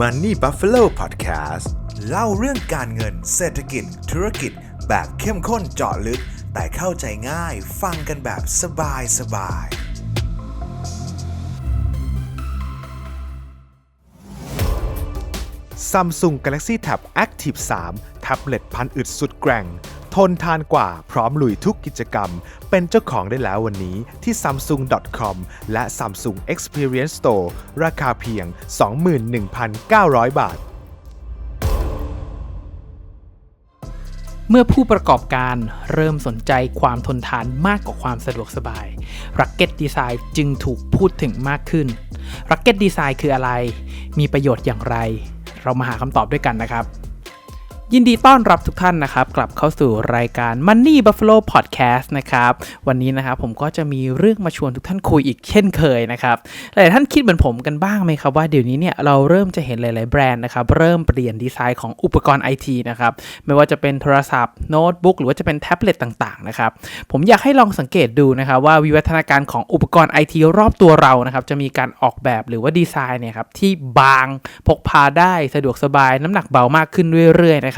Money Buffalo Podcast เล่าเรื่องการเงินเศรษฐกิจ ธุรกิจ แบบเข้มข้นเจาะลึก แต่เข้าใจง่ายฟังกันแบบสบายสบาย Samsung Galaxy Tab Active 3 แท็บเล็ตพันอึดสุดแกร่ง ทนทานกว่าพร้อมลุยทุกกิจกรรม เป็นเจ้าของได้แล้ววันนี้ที่ samsung.com และ Samsung Experience Store ราคาเพียง 21,900 บาท เมื่อผู้ประกอบการเริ่มสนใจความทนทานมากกว่าความสะดวกสบาย Rugged Design จึงถูกพูดถึงมากขึ้น Rugged Design คืออะไร มีประโยชน์อย่างไร เรามาหาคำตอบด้วยกันนะครับ ยินดีต้อนรับทุกท่านนะครับ กลับเข้าสู่รายการ Money Buffalo Podcast นะครับ วันนี้นะครับผมก็จะมีเรื่องมาชวนทุกท่านคุยอีกเช่นเคยนะครับหลายท่านคิดเหมือนผมกันบ้างไหมครับว่าเดี๋ยวนี้เนี่ยเราเริ่มจะเห็นหลาย ๆ แบรนด์นะครับ เริ่มเปลี่ยนดีไซน์ของอุปกรณ์ไอทีนะครับ ไม่ว่าจะเป็นโทรศัพท์โน้ตบุ๊กหรือว่าจะเป็นแท็บเล็ตต่าง ๆ นะครับ ผมอยากให้ลองสังเกตดูนะครับว่าวิวัฒนาการของอุปกรณ์ไอทีรอบตัวเรานะครับจะมีการออกแบบหรือว่าดีไซน์เนี่ยครับที่บางพกพาได้สะดวกสบาย น้ำหนักเบามากขึ้นเรื่อย ๆ นะค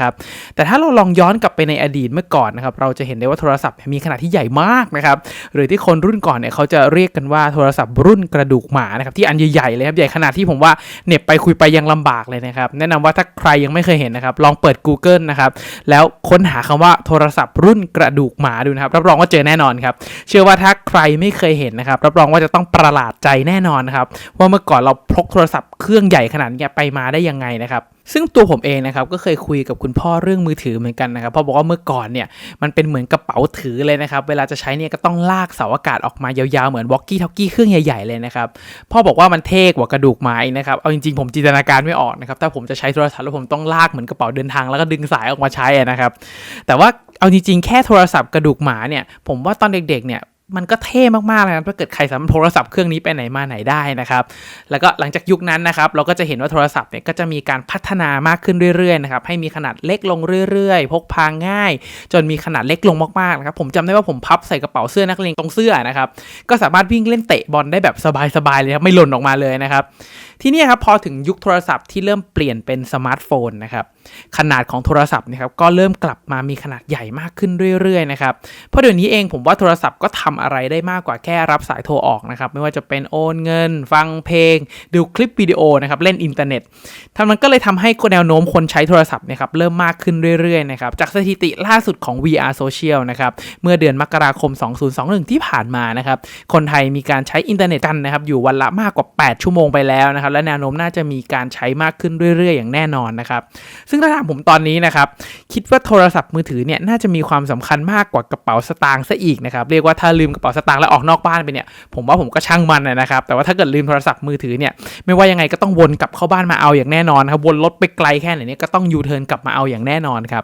รับแต่ถ้าเราลองย้อนกลับไปในอดีตเมื่อก่อนนะครับ เราจะเห็นได้ว่าโทรศัพท์มีขนาดที่ใหญ่มากนะครับ หรือที่คนรุ่นก่อนเนี่ยเขาจะเรียกกันว่าโทรศัพท์รุ่นกระดูกหมานะครับที่อันใหญ่ๆเลยครับ ใหญ่ขนาดที่ผมว่าเน็บไปคุยไปยังลำบากเลยนะครับ แนะนำว่าถ้าใครยังไม่เคยเห็นนะครับ ลองเปิด Google นะครับ แล้วค้นหาคำว่าโทรศัพท์รุ่นกระดูกหมาดูนะครับ รับรองว่าเจอแน่นอนครับ เชื่อว่าถ้าใครไม่เคยเห็นนะครับ รับรองว่าจะต้องประหลาดใจแน่นอนนะครับ ว่าเมื่อก่อนเราพกโทรศัพท์เครื่องใหญ่ขนาดนี้ไปมาได้ยังไงนะครับซึ่งตัวผมเองนะครับก็เคยคุยกับคุณพ่อเรื่องมือถือเหมือนกันนะครับพ่อบอกว่าเมื่อก่อนเนี่ยมันเป็นเหมือนกระเป๋าถือเลยนะครับเวลาจะใช้เนี่ยก็ต้องลากเสาอากาศออกมายาวๆเหมือนวอกกี้ทอกกี้เครื่องใหญ่ๆเลยนะครับพ่อบอกว่ามันเท่กว่ากระดูกไม้นะครับเอาจริงๆผมจินตนาการไม่ออกนะครับถ้าผมจะใช้โทรศัพท์แล้วผมต้องลากเหมือนกระเป๋าเดินทางแล้วก็ดึงสายออกมาใช้นะครับแต่ว่าเอาจริงๆแค่โทรศัพท์กระดูกหมาเนี่ยผมว่าตอนเด็กๆเนี่ย มันก็เท่มากๆเลยนะถ้าเกิดใครสามารถโทรศัพท์เครื่องนี้ไปไหนมาไหนได้นะครับ แล้วก็หลังจากยุคนั้นนะครับ เราก็จะเห็นว่าโทรศัพท์เนี่ยก็จะมีการพัฒนามากขึ้นเรื่อยๆนะครับ ให้มีขนาดเล็กลงเรื่อยๆ พกพาง่าย จนมีขนาดเล็กลงมากๆนะครับ ผมจำได้ว่าผมพับใส่กระเป๋าเสื้อนักเรียนตรงเสื้อนะครับ ก็สามารถวิ่งเล่นเตะบอลได้แบบสบายๆเลยครับ ไม่หล่นออกมาเลยนะครับ ทีนี้ครับพอถึงยุคโทรศัพท์ที่เริ่มเปลี่ยนเป็นสมาร์ทโฟนนะครับขนาดของโทรศัพท์นะครับก็เริ่มกลับมามีขนาดใหญ่มากขึ้นเรื่อยๆนะครับเพราะเดี๋ยวนี้เองผมว่าโทรศัพท์ก็ทำอะไรได้มากกว่าแค่รับสายโทรออกนะครับไม่ว่าจะเป็นโอนเงิน ฟังเพลง ดูคลิปวิดีโอนะครับเล่นอินเทอร์เน็ตทั้งนั้นก็เลยทำให้แนวโน้มคนใช้โทรศัพท์นะครับเริ่มมากขึ้นเรื่อยๆนะครับจากสถิติล่าสุดของ VR Social นะครับเมื่อเดือนมกราคม 2021 ที่ผ่านมานะครับคนไทยมีการใช้อินเทอร์เน็ตกันนะครับอยู่วันละมากกว่า 8 ชั่วโมงไปแล้วนะครับและแนวโน้มน่าจะมีการใช้มากขึ้นเรื่อยๆ อย่างแน่นอนนะครับ ซึ่งถ้าถามผมตอนนี้นะครับ คิดว่าโทรศัพท์มือถือเนี่ยน่าจะมีความสำคัญมากกว่ากระเป๋าสตางค์ซะอีกนะครับ เรียกว่าถ้าลืมกระเป๋าสตางค์แล้วออกนอกบ้านไปเนี่ย ผมว่าผมก็ช่างมันนะครับ แต่ว่าถ้าเกิดลืมโทรศัพท์มือถือเนี่ย ไม่ว่ายังไงก็ต้องวนกลับเข้าบ้านมาเอาอย่างแน่นอนครับ วนรถไปไกลแค่ไหนเนี่ยก็ต้องยูเทิร์นกลับมาเอาอย่างแน่นอนครับ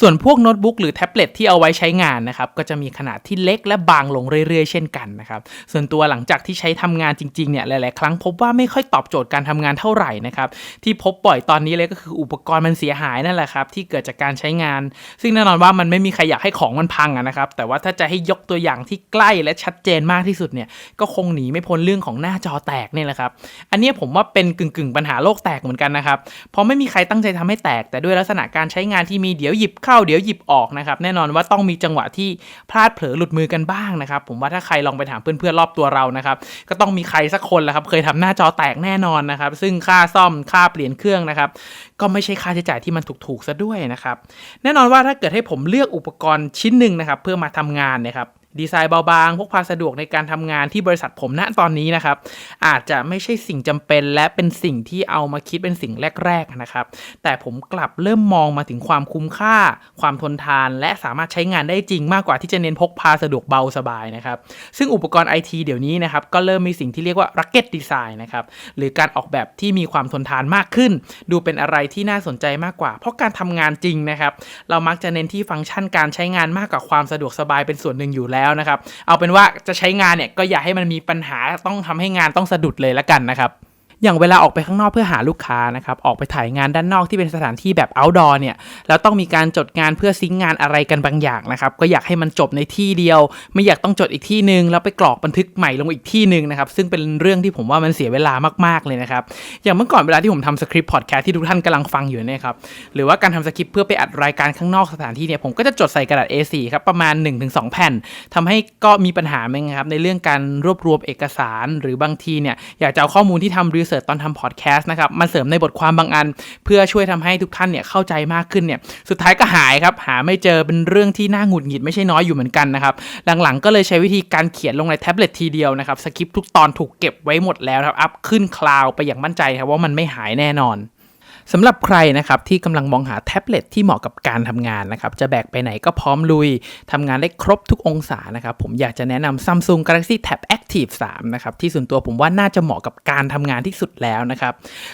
ส่วนพวกโน้ตบุ๊กหรือแท็บเล็ตที่เอาไว้ใช้งานนะครับก็จะมีขนาดที่เล็กและบางลงเรื่อยๆ เช่นกันนะครับส่วนตัวหลังจากที่ใช้ทำงานจริงๆเนี่ยหลายๆ ครั้งพบว่าไม่ค่อยตอบโจทย์การทำงานเท่าไหร่นะครับที่พบบ่อยตอนนี้เลยก็คืออุปกรณ์มันเสียหายนั่นแหละครับที่เกิดจากการใช้งาน ซึ่งแน่นอนว่ามันไม่มีใครอยากให้ของมันพังนะครับแต่ว่าถ้าจะให้ยกตัวอย่างที่ใกล้และชัดเจนมากที่สุดเนี่ยก็คงหนีไม่พ้นเรื่องของหน้าจอแตกนี่แหละครับอันนี้ผมว่าเป็นกึ่งๆปัญหาโลกแตกเหมือนกันนะครับเพราะไม่มีใครตั้งใจทำให้แตกแต่ด้วยลักษณะการใช้งานที่มีเดี๋ยวหยิบเข้าเดี๋ยวหยิบออกนะครับแน่นอนว่าต้องมีจังหวะที่พลาดเผลอหลุดมือกันบ้างนะครับผมว่าถ้าใครลองไปถามเพื่อนๆรอบตัวเรานะครับก็ต้องมีใครสักคนแหละครับเคยทำหน้าจอแตกแน่นอนนะครับซึ่งค่าซ่อมค่าเปลี่ยนเครื่องนะครับก็ไม่ใช่ค่าใช้จ่ายที่มันถูกๆซะด้วยนะครับแน่นอนว่าถ้าเกิดให้ผมเลือกอุปกรณ์ชิ้นหนึ่งนะครับเพื่อมาทำงานนะครับ ดีไซน์เบาบางพกพาสะดวกในการทำงานที่บริษัทผมณตอนนี้นะครับ อาจจะไม่ใช่สิ่งจำเป็นและเป็นสิ่งที่เอามาคิดเป็นสิ่งแรก ๆนะครับ แต่ผมกลับเริ่มมองมาถึงความคุ้มค่า ความทนทาน และสามารถใช้งานได้จริงมากกว่าที่จะเน้นพกพาสะดวกเบาสบายนะครับ ซึ่งอุปกรณ์ไอทีเดี๋ยวนี้นะครับก็เริ่มมีสิ่งที่เรียกว่า rugged design นะครับหรือการออกแบบที่มีความทนทานมากขึ้น ดูเป็นอะไรที่น่าสนใจมากกว่า เพราะการทำงานจริงนะครับเรามักจะเน้นที่ฟังก์ชันการใช้งานมากกว่าความสะดวกสบายเป็นส่วนหนึ่งอยู่แล้วนะครับ เอาเป็นว่าจะใช้งานเนี่ยก็อย่าให้มันมีปัญหาต้องทำให้งานต้องสะดุดเลยละกันนะครับ อย่างเวลาออกไปข้างนอกเพื่อหาลูกค้านะครับ ออกไปถ่ายงานด้านนอกที่เป็นสถานที่แบบ outdoor เนี่ย แล้วต้องมีการจดงานเพื่อซิงค์งานอะไรกันบางอย่างนะครับ ก็อยากให้มันจบในที่เดียว ไม่อยากต้องจดอีกที่หนึ่งแล้วไปกรอกบันทึกใหม่ลงอีกที่หนึ่งนะครับ ซึ่งเป็นเรื่องที่ผมว่ามันเสียเวลามากๆเลยนะครับ อย่างเมื่อก่อนเวลาที่ผมทำสคริปต์พอดแคสต์ที่ทุกท่านกำลังฟังอยู่เนี่ยครับ หรือว่าการทำสคริปต์เพื่อไปอัดรายการข้างนอกสถานที่เนี่ยผมก็จะจดใส่กระดาษ A4 ครับประมาณ 1-2 แผ่นทำให้ก็มีปัญหาไหมครับในเรื่องการรวบรวมเอกสาร หรือบางทีเนี่ยอยากจะเอาข้อมูลที่ทำรีเสิร์ชตอนทำพอดแคสต์นะครับมาเสริมในบทความบางอัน เพื่อช่วยทำให้ทุกท่านเนี่ยเข้าใจมากขึ้นเนี่ยสุดท้ายก็หายครับหาไม่เจอเป็นเรื่องที่น่าหงุดหงิดไม่ใช่น้อยอยู่เหมือนกันนะครับหลังๆก็เลยใช้วิธีการเขียนลงในแท็บเล็ตทีเดียวนะครับสคริปต์ทุกตอนถูกเก็บไว้หมดแล้วครับอัพขึ้นคลาวไปอย่างมั่นใจครับว่ามันไม่หายแน่นอน สำหรับใครนะครับที่กำลังมองหาแท็บเล็ตที่เหมาะกับการทำงานนะครับจะแบกไปไหนก็พร้อมลุยทำงานได้ครบทุกองศานะครับผมอยากจะแนะนำ Samsung Galaxy Tab Active 3นะครับที่ส่วนตัวผมว่าน่าจะเหมาะกับการทำงานที่สุดแล้วนะครับ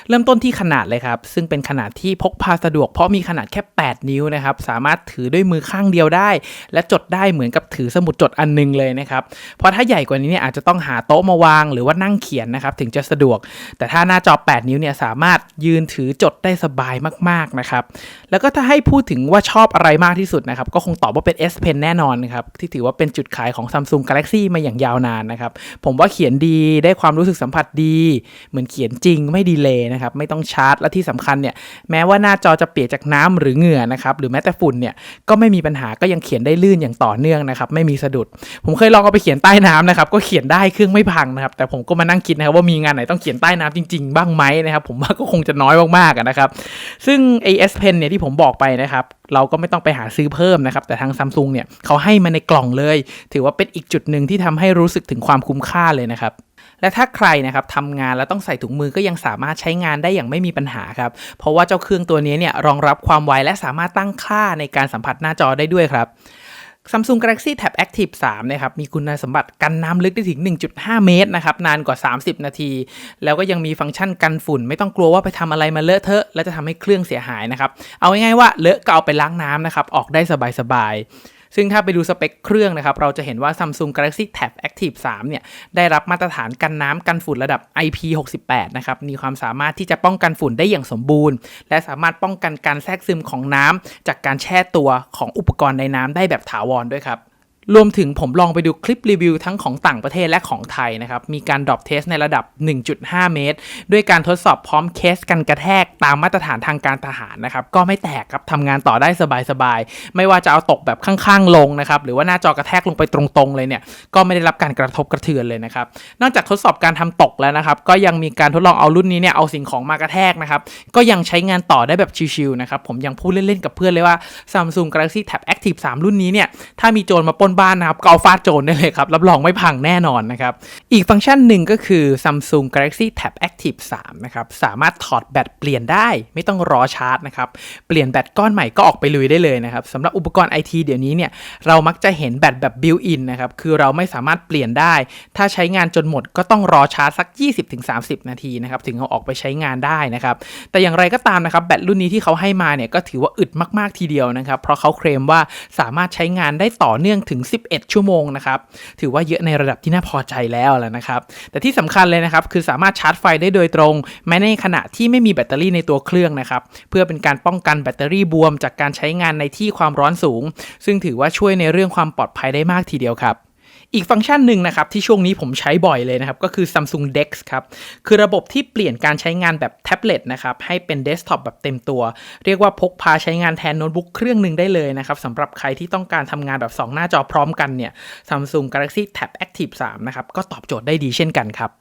เริ่มต้นที่ขนาดเลยครับ ซึ่งเป็นขนาดที่พกพาสะดวกเพราะมีขนาดแค่ 8 นิ้วนะครับสามารถถือด้วยมือข้างเดียวได้ และจดได้เหมือนกับถือสมุดจดอันนึงเลยนะครับเพราะถ้าใหญ่กว่านี้เนี่ยอาจจะต้องหาโต๊ะมาวาง หรือว่านั่งเขียนนะครับถึงจะสะดวก แต่ถ้าหน้าจอ 8 นิ้วเนี่ยสามารถยืนถือจดได้สบายมากๆนะครับ แล้วก็ถ้าให้พูดถึงว่าชอบอะไรมากที่สุดนะครับ ก็คงตอบว่าเป็น S Pen แน่นอนนะครับ ที่ถือว่าเป็นจุดขายของ Samsung Galaxy มาอย่างยาวนานนะครับ ผมว่าเขียนดีได้ความรู้สึกสัมผัสดี เหมือนเขียนจริงไม่ดีเลยนะครับ ไม่ต้องชาร์จและที่สำคัญเนี่ยแม้ว่าหน้าจอจะเปียกจากน้ำหรือเหงื่อนะครับหรือแม้แต่ฝุ่นเนี่ยก็ไม่มีปัญหาก็ยังเขียนได้ลื่นอย่างต่อเนื่องนะครับไม่มีสะดุด ผมเคยลองเอาไปเขียนใต้น้ำนะครับก็เขียนได้เครื่องไม่พังนะครับแต่ผมก็มานั่งคิดนะครับว่ามีงานไหนต้องเขียนใต้น้ำจริง ๆ บ้างไหมนะครับผมว่าก็คงจะน้อยมากๆอะนะครับ ซึ่ง AS Pen เนี่ยที่ผมบอกไปนะครับ เราก็ไม่ต้องไปหาซื้อเพิ่มนะครับ แต่ทางซัมซุงเนี่ยเขาให้มาในกล่องเลย ถือว่าเป็นอีกจุดหนึ่งที่ทำให้รู้สึกถึงความคุ้มค่าเลยนะครับและถ้าใครนะครับทำงานแล้วต้องใส่ถุงมือก็ยังสามารถใช้งานได้อย่างไม่มีปัญหาครับ เพราะว่าเจ้าเครื่องตัวนี้เนี่ยรองรับความไวและสามารถตั้งค่าในการสัมผัสหน้าจอได้ด้วยครับ Samsung Galaxy Tab Active 3นะครับมีคุณสมบัติกันน้ำลึกได้ถึง 1.5 เมตรนะครับนานกว่า 30 นาที แล้วก็ยังมีฟังก์ชันกันฝุ่น ไม่ต้องกลัวว่าไปทำอะไรมาเลอะเทอะแล้วจะทำให้เครื่องเสียหายนะครับ เอาง่ายๆว่าเลอะก็เอาไปล้างน้ำนะครับออกได้สบายๆ ซึ่งถ้าไปดูสเปคเครื่องนะครับ เราจะเห็นว่า Samsung Galaxy Tab Active 3 เนี่ย ได้รับมาตรฐานกันน้ำกันฝุ่นระดับ IP68 นะครับ มีความสามารถที่จะป้องกันฝุ่นได้อย่างสมบูรณ์ และสามารถป้องกันการแทรกซึมของน้ำจากการแช่ตัวของอุปกรณ์ในน้ำได้แบบถาวรด้วยครับ รวมถึงผมลองไปดูคลิปรีวิวทั้งของต่างประเทศและของไทยนะครับ มีการดรอปเทสในระดับ 1.5 เมตร ด้วยการทดสอบพร้อมเคสกันกระแทกตามมาตรฐานทางการทหารนะครับ ก็ไม่แตกครับทำงานต่อได้สบายๆ ไม่ว่าจะเอาตกแบบข้างๆ ลงนะครับ หรือว่าหน้าจอกระแทกลงไปตรงๆ เลยเนี่ย ก็ไม่ได้รับการกระทบกระเทือนเลยนะครับ นอกจากทดสอบการทำตกแล้วนะครับ ก็ยังมีการทดลองเอารุ่นนี้เนี่ยเอาสิ่งของมากระแทกนะครับ ก็ยังใช้งานต่อได้แบบชิวๆนะครับ ผมยังพูดเล่นๆกับเพื่อนเลยว่า Samsung Galaxy Tab Active 3 รุ่นนี้เนี่ย ถ้ามีโจรมาปนบ้านนะครับก็เอาฟาดโจรได้เลยครับ รับรองไม่พังแน่นอนนะครับ อีกฟังก์ชันหนึ่งก็คือ Samsung Galaxy Tab Active 3 นะครับ สามารถถอดแบตเปลี่ยนได้ ไม่ต้องรอชาร์จนะครับ เปลี่ยนแบตก้อนใหม่ก็ออกไปลุยได้เลยนะครับสำหรับอุปกรณ์ไอทีเดี๋ยวนี้เนี่ย เรามักจะเห็นแบตแบบบิวอินนะครับ คือเราไม่สามารถเปลี่ยนได้ ถ้าใช้งานจนหมดก็ต้องรอชาร์จสัก 20-30 นาทีนะครับถึงเอาออกไปใช้งานได้นะครับ แต่อย่างไรก็ตามนะครับแบตรุ่นนี้ที่เขาให้มาเนี่ยก็ถือว่าอึดมาก ๆทีเดียวนะครับ เพราะเขาเคลมว่าสามารถใช้งานได้ต่อเนื่องถึง11 ชั่วโมงนะครับ ถือว่าเยอะในระดับที่น่าพอใจแล้วแหละนะครับ แต่ที่สำคัญเลยนะครับ คือสามารถชาร์จไฟได้โดยตรง แม้ในขณะที่ไม่มีแบตเตอรี่ในตัวเครื่องนะครับ เพื่อเป็นการป้องกันแบตเตอรี่บวม จากการใช้งานในที่ความร้อนสูง ซึ่งถือว่าช่วยในเรื่องความปลอดภัยได้มากทีเดียวครับ อีกฟังก์ชันหนึ่งนะครับที่ช่วงนี้ผมใช้บ่อยเลยนะครับ ก็คือ Samsung Dex ครับ คือระบบที่เปลี่ยนการใช้งานแบบแท็บเล็ตนะครับ ให้เป็นเดสก์ท็อปแบบเต็มตัว เรียกว่าพกพาใช้งานแทนโน้ตบุ๊กเครื่องหนึ่งได้เลยนะครับสำหรับใครที่ต้องการทำงานแบบ 2 หน้าจอพร้อมกันเนี่ย Samsung Galaxy Tab Active 3 นะครับ ก็ตอบโจทย์ได้ดีเช่นกันครับ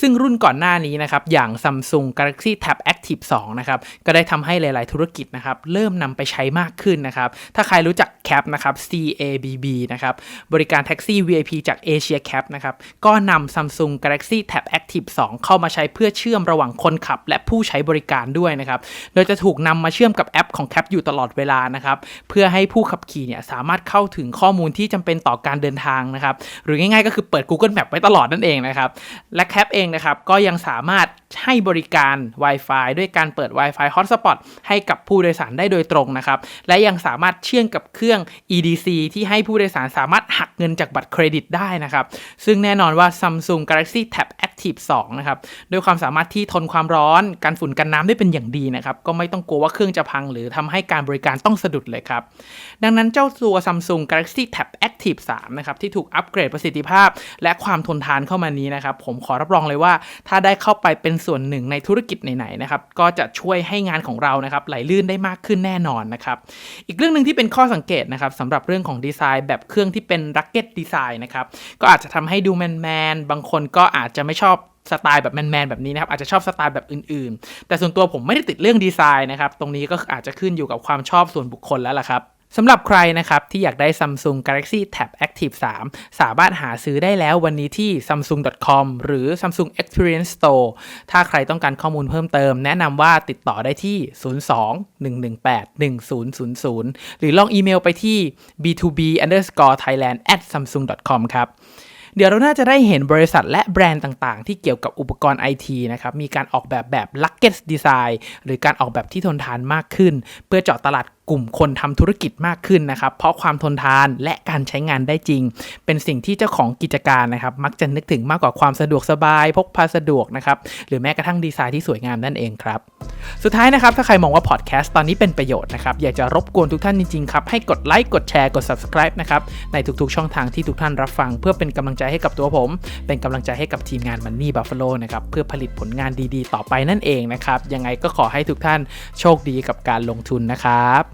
ซึ่งรุ่นก่อนหน้านี้นะครับ อย่าง Samsung Galaxy Tab Active 2 นะครับ ก็ได้ทำให้หลาย ๆ ธุรกิจนะครับ เริ่มนำไปใช้มากขึ้นนะครับ ถ้าใครรู้จัก Cab นะครับ CABB นะครับ บริการแท็กซี่ VIP จาก Asia Cab นะครับ ก็นำ Samsung Galaxy Tab Active 2 เข้ามาใช้เพื่อเชื่อมระหว่างคนขับ และผู้ใช้บริการด้วยนะครับ โดยจะถูกนำมาเชื่อมกับแอปของ Cab อยู่ตลอดเวลานะครับ เพื่อให้ผู้ขับขี่เนี่ยสามารถเข้าถึงข้อมูลที่จำเป็นต่อการเดินทางนะครับ หรือง่าย ๆ ก็คือเปิด Google Map ไว้ตลอดนั่นเองนะครับ และ Cab เองนะครับ ก็ยังสามารถให้บริการ Wi-Fi ด้วยการเปิด Wi-Fi Hotspot ให้กับผู้โดยสารได้โดยตรงนะครับ และยังสามารถเชื่อมกับเครื่อง EDC ที่ให้ผู้โดยสารสามารถหักเงินจากบัตรเครดิตได้นะครับ ซึ่งแน่นอนว่า Samsung Galaxy Tab Active 2 นะครับ ด้วยความสามารถที่ทนความร้อน การฝุ่นกันน้ำได้เป็นอย่างดีนะครับ ก็ไม่ต้องกลัวว่าเครื่องจะพัง หรือทำให้การบริการต้องสะดุดเลยครับ ดังนั้นเจ้าตัว Samsung Galaxy Tab Active 3 นะครับ ที่ถูกอัปเกรดประสิทธิภาพ และความทนทานเข้ามานี้นะครับ ผมขอรับรองเลยว่า ถ้าได้เข้าไปเป็นส่วนหนึ่งในธุรกิจไหนๆนะครับก็จะช่วยให้งานของเรานะครับไหลลื่นได้มากขึ้นแน่นอนนะครับอีกเรื่องหนึ่งที่เป็นข้อสังเกตนะครับสำหรับเรื่องของดีไซน์ แบบเครื่องที่เป็นรักเก็ตดีไซน์นะครับก็อาจจะทำให้ดูแมนๆบางคนก็อาจจะไม่ชอบสไตล์แบบแมนๆแบบนี้นะครับอาจจะชอบสไตล์แบบอื่นๆ แต่ส่วนตัวผมไม่ได้ติดเรื่องดีไซน์นะครับตรงนี้ก็อาจจะขึ้นอยู่กับความชอบส่วนบุคคลแล้วล่ะครับ สำหรับใครนะครับที่อยากได้ Samsung Galaxy Tab Active 3 สามารถหาซื้อได้แล้ววันนี้ที่ samsung.com หรือ Samsung Experience Store ถ้าใครต้องการข้อมูลเพิ่มเติม แนะนำว่าติดต่อได้ที่ 02-118-1000 หรือลองอีเมลไปที่ b2b underscore thailand at samsung.com ครับเดี๋ยวเราน่าจะได้เห็นบริษัทและแบรนด์ต่างๆ ที่เกี่ยวกับอุปกรณ์ไอทีนะครับ มีการออกแบบแบบ Luggage Design หรือการออกแบบที่ทนทานมากขึ้น เพื่อเจาะตลาด กลุ่มคนทำธุรกิจมากขึ้นนะครับ เพราะความทนทานและการใช้งานได้จริง เป็นสิ่งที่เจ้าของกิจการนะครับ มักจะนึกถึงมากกว่าความสะดวกสบาย พกพาสะดวกนะครับ หรือแม้กระทั่งดีไซน์ที่สวยงามนั่นเองครับ สุดท้ายนะครับ ถ้าใครมองว่าพอดแคสต์ตอนนี้เป็นประโยชน์นะครับ อยากจะรบกวนทุกท่านจริงๆครับ ให้กดไลค์ กดแชร์ กด subscribe นะครับ ในทุกๆ ช่องทางที่ทุกท่านรับฟัง เพื่อเป็นกำลังใจให้กับตัวผม เป็นกำลังใจให้กับทีมงาน Money Buffalo นะครับ เพื่อผลิตผลงานดีๆ ต่อไปนั่นเองนะครับ ยังไงก็ขอให้ทุกท่านโชคดีกับการลงทุนนะครับ